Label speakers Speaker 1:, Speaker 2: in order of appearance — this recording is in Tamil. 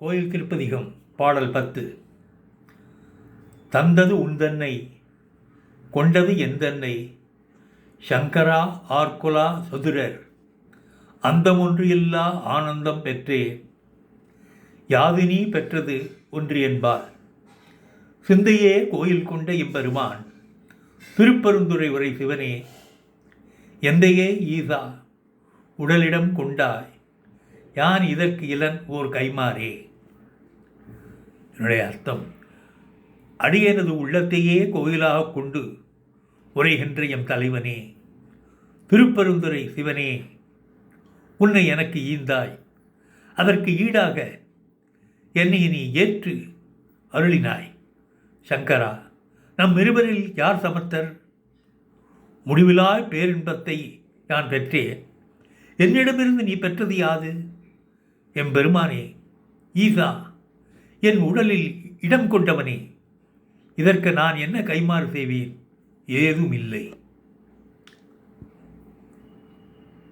Speaker 1: கோயில் திருப்பதிகம் பாடல் பத்து. தந்தது உந்தன்னை கொண்டது எந்தன்னை சங்கரா ஆர்குலா சதுரர் அந்தமொன்று இல்லா ஆனந்தம் பெற்றே யாதினி பெற்றது ஒன்று என்பார். சிந்தையே கோயில் கொண்ட இம்பெருமான் திருப்பெருந்துரை உரை சிவனே எந்தையே ஈசா உடலிடம் கொண்டாய். யான் இதற்கு இளன்? ஓர் கைமாறே. என்னுடைய அர்த்தம் அடியனது உள்ளத்தையே கோயிலாக கொண்டு உரைகின்ற எம் தலைவனே திருப்பெருந்துறை சிவனே உன்னை எனக்கு ஈந்தாய். அதற்கு ஈடாக என்னை நீ ஏற்று அருளினாய். சங்கரா நம் இருவரில் யார் சமர்த்தர்? முடிவிலாய் பேரின்பத்தை நான் பெற்றேன். என்னிடமிருந்து நீ பெற்றது யாது? எம்பெருமானே ஈசா என் உடலில் இடம் கொண்டவனே இதற்கு நான் என்ன கைமாறு செய்வேன்? ஏதும் இல்லை